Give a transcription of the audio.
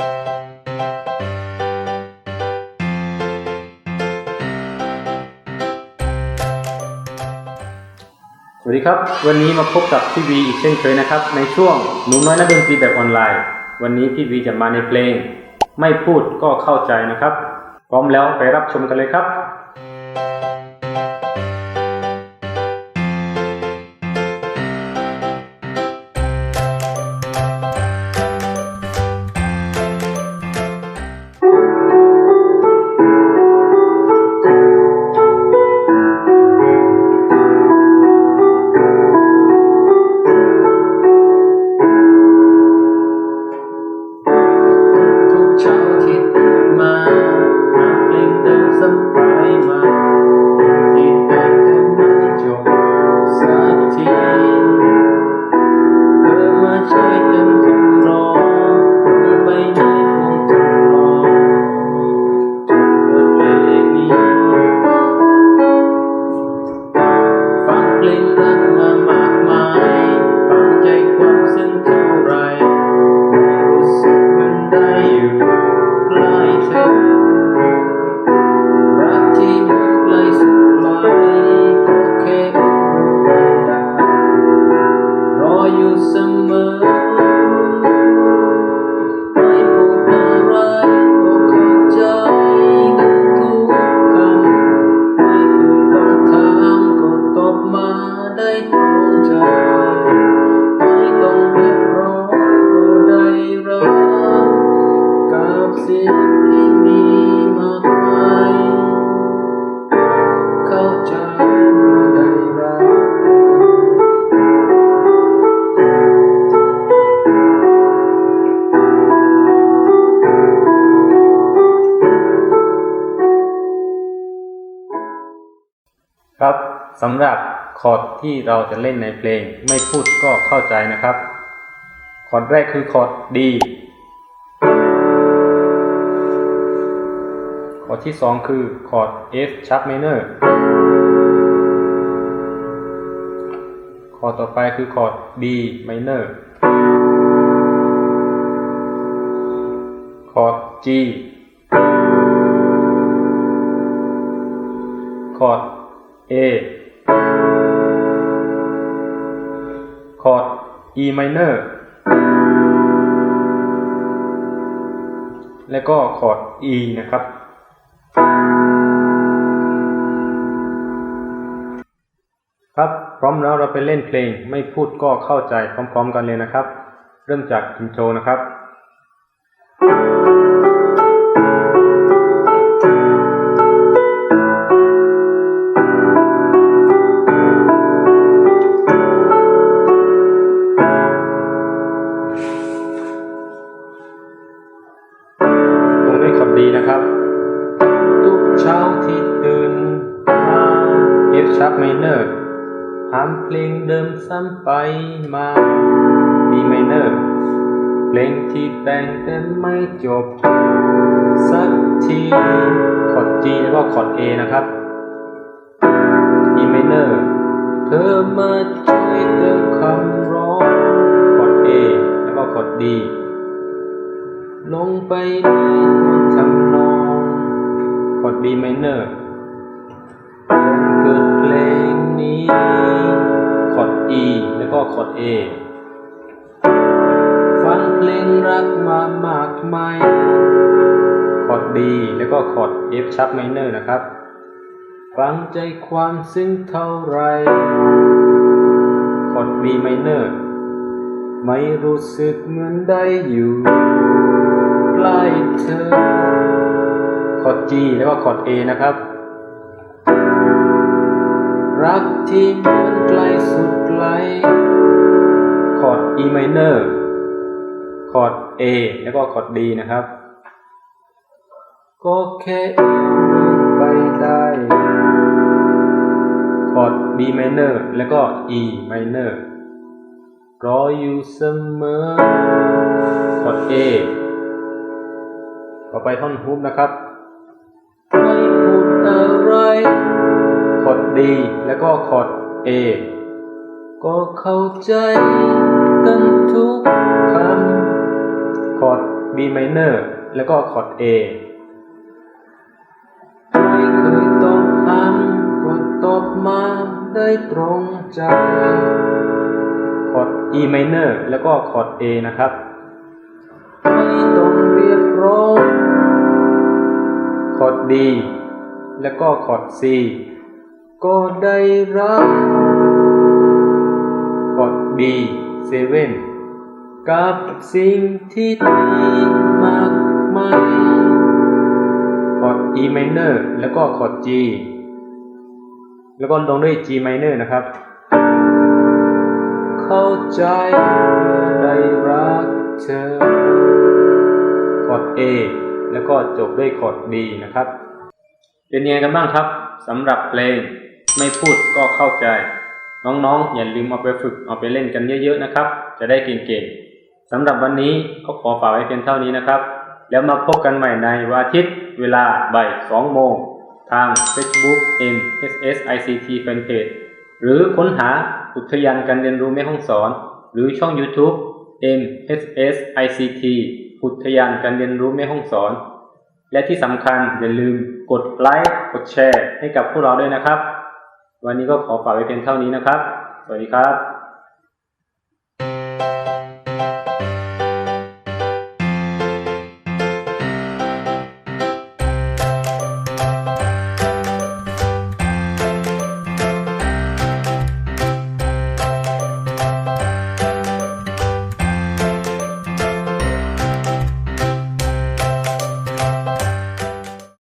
สวัสดีครับ วันนี้มาพบกับพี่วีอีกเช่นเคยนะครับ ในช่วงหนูน้อยนักดนตรีแบบออนไลน์ วันนี้พี่วีจะมาในเพลง ไม่พูดก็เข้าใจนะครับ พร้อมแล้วไปรับชมกันเลยครับ สำหรับคอร์ดที่เราจะเล่นในเพลงไม่พูดก็เข้าใจนะครับ คอร์ดแรกคือคอร์ด D คอร์ดที่สองคือคอร์ด F sharp minor คอร์ดต่อไปคือคอร์ด D minor คอร์ด G คอร์ด A คอร์ด E minor และก็คอร์ด E นะครับ ครับพร้อมแล้วเราไปเล่นเพลงไม่พูดก็เข้าใจพร้อม ๆ กันเลยนะครับ เริ่มจากอินโทรนะครับ เพลงเดิมซ้ำไปมา D minor เพลงที่แต่งแต่ไม่จบ สักทีคอร์ด G แล้วก็คอร์ด A นะครับ E minor เธอมาช่วยเติมคำร้องคอร์ด A แล้วก็คอร์ด D ลงไปในหัวทำนองคอร์ด B minor เกิดเพลงนี้ E แล้วก็คอร์ด A ฟังเพลงรักมามากมายคอร์ด D แล้วก็คอร์ด F sharp minor นะครับ ฟังใจความซึ้งเท่าไรคอร์ด B minor ไม่รู้สึกเหมือนได้อยู่ใกล้เธอคอร์ด G แล้วก็คอร์ด A นะครับ รักที่มันไกลสุดไกล คอร์ด E minor คอร์ด A แล้วก็คอร์ด D นะครับ ก็แค่เอื้อมมือไปได้ คอร์ด B minor แล้วก็ E minor รออยู่เสมอ คอร์ด A ต่อไปท่อนฮุกนะครับ D แล้วก็คอร์ด A ก็เข้าใจกันทุกคำคอร์ด B minor แล้วก็คอร์ด A ไม่เคยต้องถามก็ตอบมาได้ตรงใจคอร์ด E minor แล้วก็คอร์ด A นะครับไม่ต้องเรียกร้องคอร์ด D แล้วก็คอร์ด C ก็ได้รับคอร์ด B 7กับสิ่งที่ดีมากมายคอร์ด E minor แล้วก็คอร์ด G แล้วก็ลงด้วย G minor นะครับ เข้าใจได้รักเธอคอร์ด A แล้วก็จบด้วยคอร์ด D นะครับ เป็นยังไงกันบ้างครับสำหรับเพลง ไม่พูดก็เข้าใจ น้องๆ อย่าลืมเอาไปฝึกเอาไปเล่นกันเยอะๆนะครับ จะได้เก่งๆสำหรับวันนี้ก็ขอฝากไว้เพียงเท่านี้นะครับ แล้วมาพบกันใหม่ในวันอาทิตย์ เวลาบ่าย2โมงทาง Facebook MSS ICT Fanpage หรือค้นหาอุทยานการเรียนรู้แม่ห้องสอน หรือช่อง YouTube MSS ICT อุทยานการเรียนรู้แม่ห้องสอน และที่สำคัญอย่าลืมกดไลค์กดแชร์ให้กับพวกเราด้วยนะครับ วันนี้ก็ขอฝากไว้เพียงเท่านี้นะครับ สวัสดีครับ